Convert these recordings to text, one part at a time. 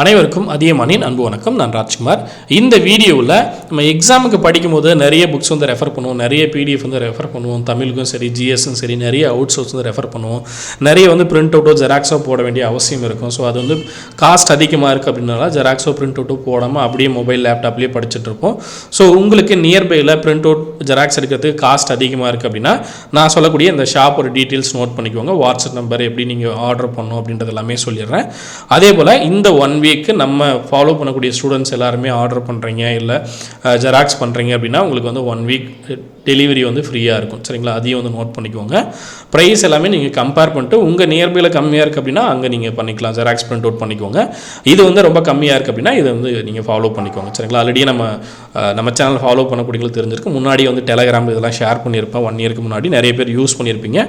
அனைவருக்கும் அதியமானின் அன்பு வணக்கம். நான் ராஜ்குமார். இந்த வீடியோவில் நம்ம எக்ஸாமுக்கு படிக்கும்போது நிறைய புக்ஸ் வந்து ரெஃபர் பண்ணுவோம். நிறைய பிடிஎஃப் வந்து ரெஃபர் பண்ணுவோம். தமிழுக்கும் சரி ஜிஎஸ்ஸும் சரி நிறைய அவுட் சோர்ஸ் வந்து ரெஃபர் பண்ணுவோம். நிறைய வந்து பிரிண்ட் அவுட்டோ ஜெராக்ஸோ போட வேண்டிய அவசியம் இருக்கும். ஸோ அது வந்து காஸ்ட் அதிகமாக இருக்குது அப்படின்னால ஜெராக்ஸோ பிரிண்ட் அவுட்டோ போடாமல் அப்படியே மொபைல் லேப்டாப்லேயே படிச்சுட்டு இருப்போம். ஸோ உங்களுக்கு நியர்பையில் பிரிண்ட் அவுட் ஜெராக்ஸ் எடுக்கிறதுக்கு காஸ்ட் அதிகமாக இருக்குது அப்படின்னா நான் சொல்லக்கூடிய இந்த ஷாப்போட டீட்டெயில்ஸ் நோட் பண்ணிக்கோங்க. வாட்ஸ்அப் நம்பர் எப்படி நீங்கள் ஆர்டர் பண்ணணும் அப்படின்றது எல்லாமே சொல்லிடுறேன். அதே போல் இந்த ஒன் வீக்கு நம்ம ஃபாலோ பண்ணக்கூடிய ஸ்டூடெண்ட்ஸ் எல்லாருமே ஆர்டர் பண்ணுறீங்க இல்லை ஜெராக்ஸ் பண்ணுறீங்க அப்படின்னா உங்களுக்கு வந்து ஒன் வீக் டெலிவரி வந்து ஃப்ரீயாக இருக்கும். சரிங்களா? அதையும் வந்து நோட் பண்ணிக்கோங்க. ப்ரைஸ் எல்லாமே நீங்கள் கம்பேர் பண்ணிட்டு உங்கள் நியர்பையில் கம்மியாக இருக்குது அப்படின்னா அங்கே நீங்கள் பண்ணிக்கலாம். ஜெராக்ஸ் பிரிண்ட் அவுட் பண்ணிக்கோங்க. இது வந்து ரொம்ப கம்மியாக இருக்குது அப்படின்னா இதை வந்து நீங்கள் ஃபாலோ பண்ணிக்கோங்க. சரிங்களா? ஆல்ரெடி நம்ம நம்ம சேனல் ஃபாலோ பண்ணக்கூடியவங்களுக்கு தெரிஞ்சிருக்கு. முன்னாடி வந்து டெலகிராம் இதெல்லாம் ஷேர் பண்ணியிருப்பேன். ஒன் இயருக்கு முன்னாடி நிறைய பேர் யூஸ் பண்ணியிருப்பீங்க.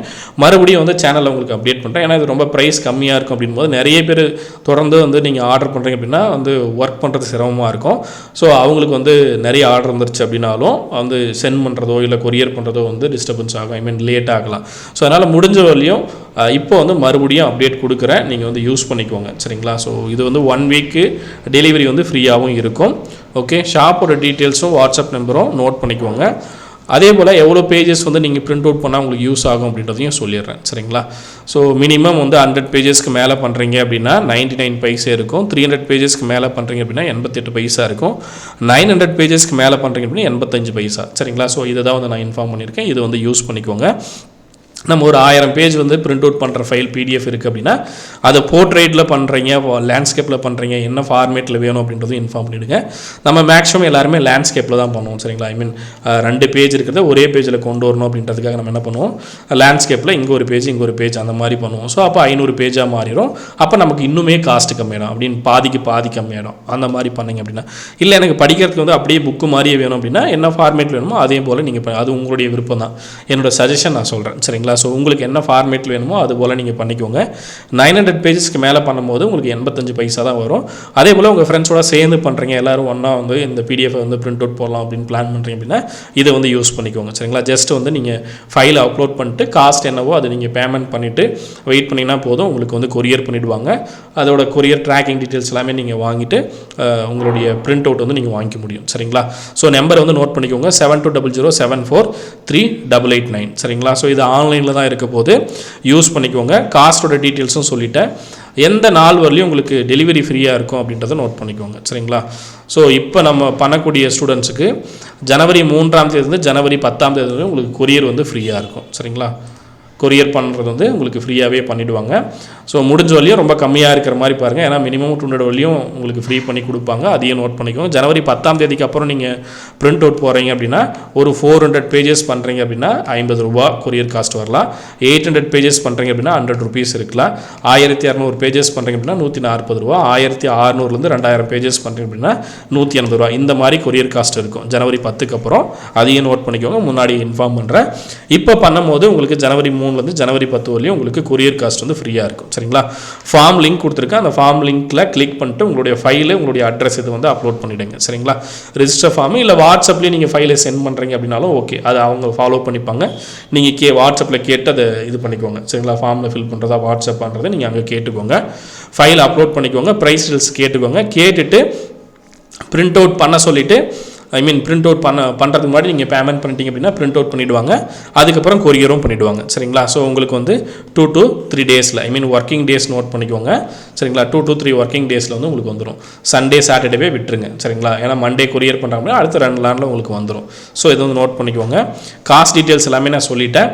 மறுபடியும் வந்து சேனலில் உங்களுக்கு அப்டேட் பண்ணுறேன் ஏன்னா இது ரொம்ப ப்ரைஸ் கம்மியாக இருக்கும் அப்படின்போது நிறைய பேர் தொடர்ந்து வந்து நீங்கள் ஆர்டர் பண்ணுறீங்க அப்படின்னா வந்து ஒர்க் பண்ணுறது சிரமமாக இருக்கும். ஸோ அவங்களுக்கு வந்து நிறைய ஆர்டர் வந்துருச்சு அப்படின்னாலும் வந்து சென்ட் பண்ணுறதோ இல்லை கொரியர் பண்ணுறதோ வந்து டிஸ்டர்பன்ஸ் ஆகும். ஐ மீன் லேட் ஆகலாம். ஸோ அதனால் முடிஞ்ச வரையும் இப்போ வந்து மறுபடியும் அப்டேட் கொடுக்குறேன். நீங்கள் வந்து யூஸ் பண்ணிக்கோங்க. சரிங்களா? ஸோ இது வந்து ஒன் வீக்கு டெலிவரி வந்து ஃப்ரீயாகவும் இருக்கும். ஓகே ஷாப்போட டீட்டெயில்ஸும் வாட்ஸ்அப் நம்பரும் நோட் பண்ணிக்கோங்க. அதே போல் எவ்வளோ பேஜஸ் வந்து நீங்கள் பிரிண்ட் அவுட் பண்ணால் உங்களுக்கு யூஸ் ஆகும் அப்படின்றதையும் சொல்லிடுறேன். சரிங்களா? ஸோ மினிமம் வந்து ஹண்ட்ரட் பேஜஸ்க்கு மேலே பண்ணுறீங்க அப்படின்னா நைன்டி நைன் பைசே இருக்கும் த்ரீ ஹண்ட்ரட் பேஜஸ்க்கு மேலே பண்ணுறீங்க அப்படின்னா எண்பத்தெட்டு பைசா இருக்கும். நைன் ஹண்ட்ரட் பேஜஸ்க்கு மேலே பண்ணுறீங்க அப்படின்னா எண்பத்தஞ்சு பைசா சரிங்களா? ஸோ இதை தான் வந்து நான் இன்ஃபார்ம் பண்ணியிருக்கேன். இது வந்து யூஸ் பண்ணிக்கோங்க. நம்ம ஒரு ஆயிரம் பேஜ் வந்து பிரிண்ட் அவுட் பண்ணுற ஃபைல் பிடிஎஃப் இருக்குது அப்படின்னா அதை போர்ட்ரேட்டில் பண்ணுறீங்க லேண்ட்ஸ்கேப்பில் பண்ணுறீங்க என்ன ஃபார்மேட்டில் வேணும் அப்படின்றதும் இன்ஃபார்ம் பண்ணிவிடுங்க நம்ம மேக்ஸிமம் எல்லாருமே லேண்ட்ஸ்கேப்பில் தான் பண்ணுவோம் சரிங்களா? ஐ மீன் ரெண்டு பேஜ் இருக்கிறத ஒரே பேஜில் கொண்டு வரணும் அப்படின்றதுக்காக நம்ம என்ன பண்ணுவோம்? லேண்ட்ஸ்கேப்பில் இங்கே ஒரு பேஜ் இங்கே ஒரு பேஜ் அந்த மாதிரி பண்ணுவோம். ஸோ அப்போ ஐநூறு பேஜாக மாறிடும். அப்போ நமக்கு இன்னுமே காஸ்ட் கம்மியாயிடும். அப்படின்னு பாதிக்கு பாதி கம்மியாயிடும். அந்த மாதிரி பண்ணீங்க அப்படின்னா. இல்லை எனக்கு படிக்கிறதுக்கு வந்து அப்படியே புக்கு மாதிரியே வேணும் அப்படின்னா என்ன ஃபார்மேட்டில் வேணுமோ அதே போல் நீங்கள் அது உங்களுடைய விருப்பம் தான் என்னோடய சஜஷன் நான் சொல்கிறேன் சரிங்களா? ஸோ உங்களுக்கு என்ன ஃபார்மேட்டில் வேணுமோ அது போல் நீங்கள் பண்ணிக்கோங்க. நைன் ஹண்ட்ரட் பேஜஸ்க்கு மேலே பண்ணும்போது உங்களுக்கு எண்பத்தஞ்சு பைசா தான் வரும். அதே போல் உங்கள் ஃப்ரெண்ட்ஸோட சேர்ந்து பண்ணுறீங்க எல்லோரும் ஒன்றா வந்து இந்த பிடிஎஃப் வந்து பிரிண்ட் அவுட் போடலாம் அப்படின்னு பிளான் பண்ணுறீங்க அப்படின்னா இதை வந்து யூஸ் பண்ணிக்கோங்க. சரிங்களா? ஜஸ்ட் வந்து நீங்கள் ஃபைலை அப்லோட் பண்ணிட்டு காஸ்ட் என்னவோ அதை நீங்கள் பேமெண்ட் பண்ணிவிட்டு வெயிட் பண்ணிங்கன்னா போதும். உங்களுக்கு வந்து கொரியர் பண்ணிவிடுவாங்க அதோட கொரியர் ட்ராக்கிங் டீட்டெயில்ஸ் எல்லாமே நீங்கள் வாங்கிட்டு உங்களுடைய பிரிண்ட் அவுட் வந்து நீங்கள் வாங்கிக்க முடியும். சரிங்களா? ஸோ நம்பரை வந்து நோட் பண்ணிக்கோங்க. Seven two double zero seven four three double eight nine சரிங்களா? ஸோ இது ஆன்லைனில் தான் இருக்க போது யூஸ் பண்ணிக்கோங்க. காஸ்ட்டோட டீட்டெயில்ஸும் சொல்லிட்டேன். எந்த நாள் வரலையும் உங்களுக்கு டெலிவரி ஃப்ரீயாக இருக்கும் அப்படின்றத நோட் பண்ணிக்கோங்க. சரிங்களா? ஸோ இப்போ நம்ம பண்ணக்கூடிய ஸ்டூடெண்ட்ஸுக்கு ஜனவரி மூன்றாம் தேதிலேருந்து ஜனவரி பத்தாம் தேதி உங்களுக்கு கொரியர் வந்து ஃப்ரீயாக இருக்கும். சரிங்களா? கொரியர் பண்ணுறது வந்து உங்களுக்கு ஃப்ரீயாகவே பண்ணிவிடுவாங்க ஸோ முடிஞ்ச வரையும் ரொம்ப கம்மியாக இருக்கிற மாதிரி பாருங்கள் ஏன்னா மினிமம் டூ ஹண்ட்ரட் வழியும் உங்களுக்கு ஃப்ரீ பண்ணி கொடுப்பாங்க. அதையும் நோட் பண்ணிக்கோங்க. ஜனவரி பத்தாம் தேதிக்கு அப்புறம் நீங்கள் பிரிண்ட் அவுட் போகிறீங்க அப்படின்னா ஒரு ஃபோர் ஹண்ட்ரட் பேஜஸ் பண்ணுறீங்க அப்படின்னா ஐம்பது ரூபா கொரியர் காஸ்ட் வரலாம். எயிட் ஹண்ட்ரட் பேஜஸ் பண்ணுறீங்க அப்படின்னா ஹண்ட்ரட் ருபீஸ் இருக்கலாம். ஆயிரத்தி இரநூறு பேஜஸ் பண்ணுறீங்க அப்படின்னா நூற்றி நாற்பது ரூபா. ஆயிரத்தி ஆறுநூறுலேருந்து ரெண்டாயிரம் பேஜஸ் பண்ணுறீங்க அப்படின்னா நூற்றி எண்பது ரூபா. இந்த மாதிரி கொரியர் காஸ்ட் இருக்கும். ஜனவரி பத்துக்கு அப்புறம் அதையும் நோட் பண்ணிக்கோங்க. முன்னாடி இன்ஃபார்ம் பண்ணுறேன் இப்போ பண்ணும்போது உங்களுக்கு ஜனவரி மூணு மூணுலேருந்து ஜனவரி பத்து வரலையும் உங்களுக்கு கொரியர் காஸ்ட் வந்து ஃப்ரீயாக இருக்கும். சரிங்களா? ஃபார்ம் லிங்க் கொடுத்துருக்கேன். அந்த ஃபார்ம் லிங்க்கில் கிளிக் பண்ணிட்டு உங்களுடைய ஃபைலு உங்களுடைய அட்ரஸ் இது வந்து அப்லோட் பண்ணிவிடுங்க சரிங்களா? ரிஜிஸ்டர் ஃபார்மு இல்லை வாட்ஸ்அப்லேயே நீங்கள் ஃபைலை சென்ட் பண்ணுறீங்க அப்படின்னாலும் ஓகே அதை அவங்க ஃபாலோ பண்ணிப்பாங்க. நீங்கள் கே வாட்ஸ்அப்பில் கேட்டு அதை இது பண்ணிக்கோங்க. சரிங்களா? ஃபார்மில் ஃபில் பண்ணுறதா வாட்ஸ்அப் பண்ணுறதை நீங்கள் அங்கே கேட்டுக்கோங்க. ஃபைல் அப்லோட் பண்ணிக்கோங்க. ப்ரைஸ் டீல்ஸ் கேட்டுக்கோங்க. கேட்டுட்டு பிரிண்ட் அவுட் பண்ண சொல்லிவிட்டு ஐ மீன் பிரிண்ட் அவுட் பண்ண பண்ணுறதுக்கு முன்னாடி நீங்கள் பேமெண்ட் பண்ணிட்டீங்க அப்படின்னா பிரிண்ட் அவுட் பண்ணிவிடுவாங்க அதுக்கப்புறம் கொரியரும் பண்ணிவிடுவாங்க சரிங்களா? ஸோ உங்களுக்கு வந்து டூ டு த்ரீ டேஸில் I mean working days note பண்ணிக்கோங்க. சரிங்களா? டூ டு த்ரீ ஒர்க்கிங் டேஸில் வந்து உங்களுக்கு வந்துடும் சண்டே சாட்டர்டேவே விட்டுருங்க. சரிங்களா? ஏன்னா மண்டே கொரியர் பண்ணுறாங்க அடுத்த ரெண்டு நாளில் உங்களுக்கு வந்துடும் ஸோ இது வந்து நோட் பண்ணிக்கோங்க. காஸ்ட் டீட்டெயில்ஸ் எல்லாமே நான் சொல்லிட்டேன்.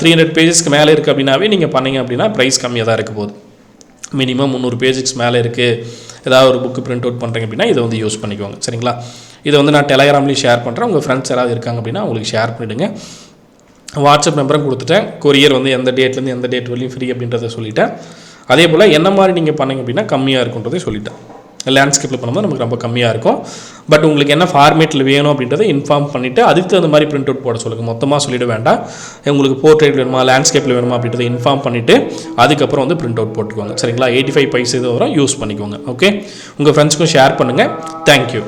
த்ரீ ஹண்ட்ரட் பேஜஸ்க்கு மேலே இருக்குது அப்படின்னாவே நீங்கள் பண்ணீங்க அப்படின்னா ப்ரைஸ் கம்மியாக தான் இருக்க போகுது. மினிமம் முந்நூறு பேஜுக்கு மேலே இருக்குது ஏதாவது ஒரு புக்கு பிரிண்ட் அவுட் பண்ணுறீங்க அப்படின்னா இதை வந்து யூஸ் பண்ணிக்கோங்க. சரிங்களா? இதை வந்து நான் டெலகிராம்லேயும் ஷேர் பண்ணுறேன் உங்கள் ஃப்ரெண்ட்ஸ் யாராவது இருக்காங்க அப்படின்னா உங்களுக்கு ஷேர் பண்ணிவிடுங்க வாட்ஸ்அப் நம்பரும் கொடுத்துட்டேன். கொரியர் வந்து எந்த டேட்லேருந்து எந்த டேட் வரையும் ஃப்ரீ அப்படின்றத சொல்லிட்டேன். அதே போல் என்ன மாதிரி நீங்கள் பண்ணுங்க அப்படின்னா கம்மியாக இருக்குன்றதை சொல்லிட்டேன். லேண்ட்ஸ்கேப்பில் பண்ணும்போது நமக்கு ரொம்ப கம்மியாக இருக்கும். பட் உங்களுக்கு என்ன ஃபார்மேட்டில் வேணும் அப்படின்றத இன்ஃபார்ம் பண்ணிவிட்டு அதுக்கு தகுந்த மாதிரி பிரிண்ட் அவுட் போட சொல்லுங்கள் மொத்தமாக சொல்லிட வேண்டாம். உங்களுக்கு போர்ட்ரேட் வேணுமா லேண்ட்ஸ்கேப்பில் வேணுமா அப்படின்றத இன்ஃபார்ம் பண்ணிவிட்டு அதுக்கப்புறம் வந்து பிரிண்ட் அவுட் போட்டுக்கோங்க. சரிங்களா? எயிட்டி ஃபைவ் பைசா இது வரும் யூஸ் பண்ணிக்கோங்க. ஓகே உங்கள் ஃப்ரெண்ட்ஸ்க்கும் ஷேர் பண்ணுங்கள் தேங்க்யூ